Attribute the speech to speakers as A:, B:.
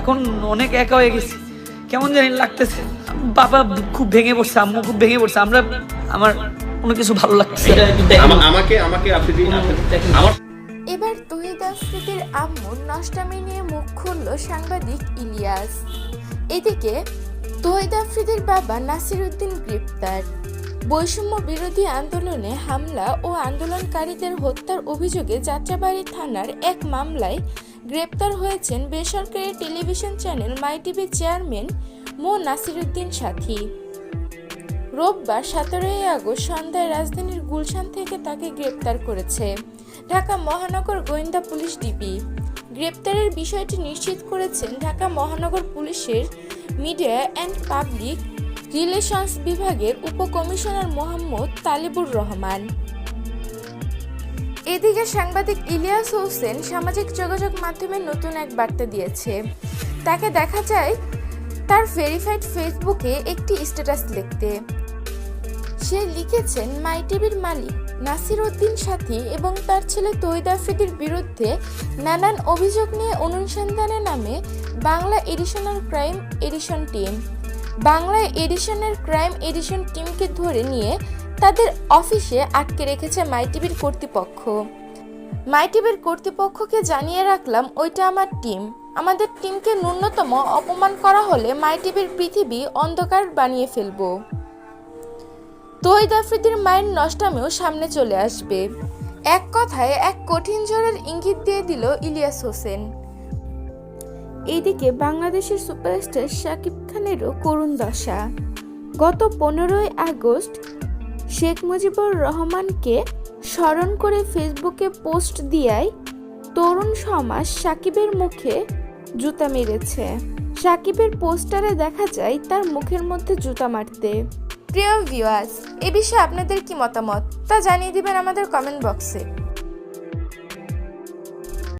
A: এখন অনেক একা হয়ে গেছি। কেমন জানি লাগতেছে। বাবা খুব ভেঙে পড়ছে আম্মু খুব ভেঙে পড়ছে। আমরা আমার কোনো কিছু ভালো লাগছে
B: আমাকে আমাকে আমার
C: এবার তহিদ আফ্রিদির আম্মুর নষ্টামি নিয়ে মুখ খুলল সাংবাদিক ইলিয়াস। এদিকে তহিদ আফ্রিদির বাবা নাসির উদ্দিন গ্রেপ্তার। বৈষম্য বিরোধী আন্দোলনে হামলা ও আন্দোলনকারীদের হত্যার অভিযোগে যাত্রাবাড়ি থানার এক মামলায় গ্রেপ্তার হয়েছেন বেসরকারি টেলিভিশন চ্যানেল মাই টিভির চেয়ারম্যান মো নাসির উদ্দিন সাথী। রোববার সতেরোই আগস্ট সন্ধ্যায় রাজধানীর গুলশান থেকে তাকে গ্রেপ্তার করেছে ঢাকা মহানগর গোয়েন্দা পুলিশ ডিবি গ্রেপ্তারের বিষয়টি নিশ্চিত করেছেন ঢাকা মহানগর পুলিশের মিডিয়া অ্যান্ড পাবলিক রিলেশনস বিভাগের উপকমিশনার মোহাম্মদ তালিবুর রহমান। এদিকে সাংবাদিক ইলিয়াস হোসেন সামাজিক যোগাযোগ মাধ্যমে নতুন এক বার্তা দিয়েছে। তাকে দেখা যায়, তার ভেরিফাইড ফেসবুকে একটি স্ট্যাটাস লিখতে। সে লিখেছেন মাই টিভির মালিক, নাসির উদ্দিন সাথী এবং তার ছেলে তৈদ আফ্রিদির বিরুদ্ধে নানান অভিযোগ নিয়ে অনুসন্ধানে নামে Bangla additional crime edition team Bangla এডিশনের crime edition টিমকে ধরে নিয়ে তাদের অফিসে আটকে রেখেছে মাই টিভির কর্তৃপক্ষ। মাই টিভির কর্তৃপক্ষকে জানিয়ে রাখলাম, ওইটা আমার টিম। আমাদের টিমকে ন্যূনতম অপমান করা হলে মাই টিভির পৃথিবী অন্ধকার বানিয়ে ফেলব। তহিদ আফ্রিদির মায়ের নষ্টামেও সামনে চলে আসবে। এক কথায় এক কঠিন ঝড়ের ইঙ্গিত দিয়ে দিল ইলিয়াস হোসেন। এইদিকে বাংলাদেশের সুপারস্টার শাকিব খানেরও করুণ দশা। গত পনেরোই আগস্ট শেখ মুজিবুর রহমানকে স্মরণ করে ফেসবুকে পোস্ট দিয়ায় তরুণ সমাজ সাকিবের মুখে জুতা মেরেছে। সাকিবের পোস্টারে দেখা যায় তার মুখের মধ্যে জুতা মারতে। প্রিয় ভিউয়ার্স এ বিষয়ে আপনাদের কি মতামত? তা জানিয়ে দিবেন আমাদের কমেন্ট বক্সে